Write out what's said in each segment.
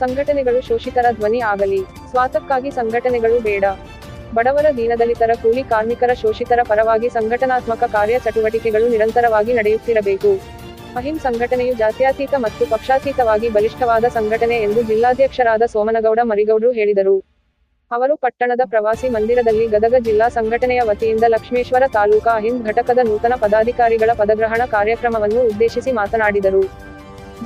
ಸಂಘಟನೆಗಳು ಶೋಷಿತರ ಧ್ವನಿ ಆಗಲಿ. ಸ್ವಾತಕ್ಕಾಗಿ ಸಂಘಟನೆಗಳು ಬೇಡ. ಬಡವರ ದೀನದಲಿತರ ಕೂಲಿ ಕಾರ್ಮಿಕರ ಶೋಷಿತರ ಪರವಾಗಿ ಸಂಘಟನಾತ್ಮಕ ಕಾರ್ಯ ಚಟುವಟಿಕೆಗಳು ನಿರಂತರವಾಗಿ ನಡೆಯುತ್ತಿರಬೇಕು. ಅಹಿಂ ಸಂಘಟನೆಯು ಜಾತ್ಯಾತೀತ ಮತ್ತು ಪಕ್ಷಾತೀತವಾಗಿ ಬಲಿಷ್ಠವಾದ ಸಂಘಟನೆ ಎಂದು ಜಿಲ್ಲಾಧ್ಯಕ್ಷರಾದ ಸೋಮನಗೌಡ ಮರಿಗೌಡರು ಹೇಳಿದರು. ಅವರು ಪಟ್ಟಣದ ಪ್ರವಾಸಿ ಮಂದಿರದಲ್ಲಿ ಗದಗ ಜಿಲ್ಲಾ ಸಂಘಟನೆಯ ವತಿಯಿಂದ ಲಕ್ಷ್ಮೇಶ್ವರ ತಾಲೂಕಾ ಅಹಿಂದ್ ಘಟಕದ ನೂತನ ಪದಾಧಿಕಾರಿಗಳ ಪದಗ್ರಹಣ ಕಾರ್ಯಕ್ರಮವನ್ನು ಉದ್ದೇಶಿಸಿ ಮಾತನಾಡಿದರು.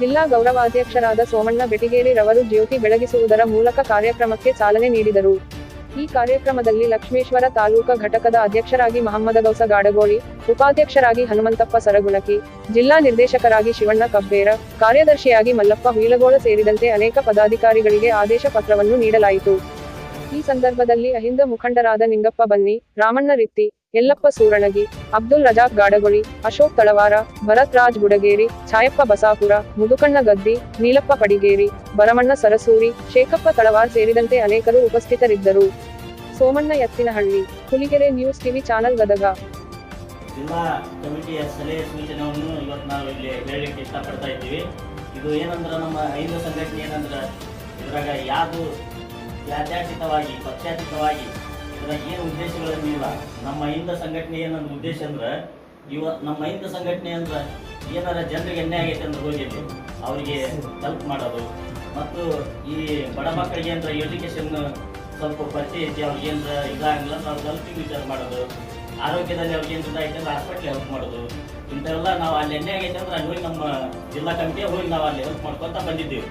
ಜಿಲ್ಲಾ ಗೌರವಾಧ್ಯಕ್ಷರಾದ ಸೋಮಣ್ಣ ಬೆಟಿಗೇರಿ ರವರು ಜ್ಯೋತಿ ಬೆಳಗಿಸುವುದರ ಮೂಲಕ ಕಾರ್ಯಕ್ರಮಕ್ಕೆ ಚಾಲನೆ ನೀಡಿದರು. ಈ ಕಾರ್ಯಕ್ರಮದಲ್ಲಿ ಲಕ್ಷ್ಮೇಶ್ವರ ತಾಲೂಕಾ ಘಟಕದ ಅಧ್ಯಕ್ಷರಾಗಿ ಮಹಮ್ಮದಗೌಸ ಗಾಡಗೋಳಿ, ಉಪಾಧ್ಯಕ್ಷರಾಗಿ ಹನುಮಂತಪ್ಪ ಸರಗುಣಕಿ, ಜಿಲ್ಲಾ ನಿರ್ದೇಶಕರಾಗಿ ಶಿವಣ್ಣ ಕಬ್ಬೇರ, ಕಾರ್ಯದರ್ಶಿಯಾಗಿ ಮಲ್ಲಪ್ಪ ಹುಯಿಲಗೋಳ ಸೇರಿದಂತೆ ಅನೇಕ ಪದಾಧಿಕಾರಿಗಳಿಗೆ ಆದೇಶ ಪತ್ರವನ್ನು ನೀಡಲಾಯಿತು. ಈ ಸಂದರ್ಭದಲ್ಲಿ ಅಹಿಂದ ಮುಖಂಡರಾದ ನಿಂಗಪ್ಪ ಬನ್ನಿ, ರಾಮಣ್ಣ ರಿತ್ತಿ, ಯಲ್ಲಪ್ಪ ಸೂರಣಗಿ ಅಬ್ದುಲ್ ರಜಾಕ್ ಗಾಡಗೊಳಿ, ಅಶೋಕ್ ತಳವಾರ, ಭರತ್ ರಾಜ್ ಗುಡಗೇರಿ, ಛಾಯಪ್ಪ ಬಸಾಪುರ, ಮುದುಕಣ್ಣ ಗದ್ದಿ, ನೀಲಪ್ಪ ಪಡಿಗೇರಿ, ಭರಮಣ್ಣ ಸರಸೂರಿ, ಶೇಖಪ್ಪ ತಳವಾರ್ ಸೇರಿದಂತೆ ಅನೇಕರು ಉಪಸ್ಥಿತರಿದ್ದರು. Somanna Ettinahalli Huligere news TV channel Gadag. ಕಮಿಟಿಯ ಸಲಹೆ ಸೂಚನೆಯನ್ನು ಇವತ್ತು ನಾವು ಇಲ್ಲಿ ಹೇಳಲಿಕ್ಕೆ ಇಷ್ಟಪಡ್ತಾ ಇದ್ದೀವಿ. ಇದು ಏನಂದ್ರೆ ನಮ್ಮ ಐದು ಸಂಘಟನೆ ಏನಂದ್ರೆ ಇದ್ರಾಗ ಯಾವುದು ಜಾತ್ಯತೀತವಾಗಿ ಪಕ್ಷಾತೀತವಾಗಿ, ಇದರ ಏನು ಉದ್ದೇಶಗಳನ್ನಿಲ್ಲ ನಮ್ಮ ಹಿಂದ ಸಂಘಟನೆ ಏನಂದ್ರೆ ಉದ್ದೇಶ ಅಂದ್ರೆ, ಇವ ನಮ್ಮ ಹಿಂದ ಸಂಘಟನೆ ಅಂದ್ರೆ ಏನಾರ ಜನರಿಗೆ ಎಣ್ಣೆ ಆಗೈತೆ ಅಂದ್ರೆ ಹೋಗಿದ್ದು ಅವರಿಗೆ ಹೆಲ್ಪ್ ಮಾಡೋದು. ಮತ್ತು ಈ ಬಡ ಮಕ್ಕಳಿಗೆ ಅಂದ್ರೆ ಎಜುಕೇಶನ್ ಸ್ವಲ್ಪ ಪರಿಚಯ ಐತಿ, ಅವ್ರಿಗೆ ಏನಾರ ಇದಾಗಿಲ್ಲ ನಾವು ಹೆಲ್ಪಿಂಗ್ ವಿಚಾರ ಮಾಡೋದು. ಆರೋಗ್ಯದಲ್ಲಿ ಅವ್ರಿಗೆ ಏನು ಇದಾಯ್ತು ಅಂದ್ರೆ ಹಾಸ್ಪಿಟ್ಲಿಗೆ ಹೆಲ್ಪ್ ಮಾಡೋದು. ಇಂಥವೆಲ್ಲ ನಾವು ಅಲ್ಲಿ ಎಣ್ಣೆ ಆಗೈತೆ ಅಂದ್ರೆ ಅಲ್ಲಿ ಹೋಗಿ ನಮ್ಮ ಜಿಲ್ಲಾ ಕಮಿಟಿ ಹೋಗಿ ನಾವು ಅಲ್ಲಿ ಹೆಲ್ಪ್ ಮಾಡ್ಕೊತ ಬಂದಿದ್ದೀವಿ.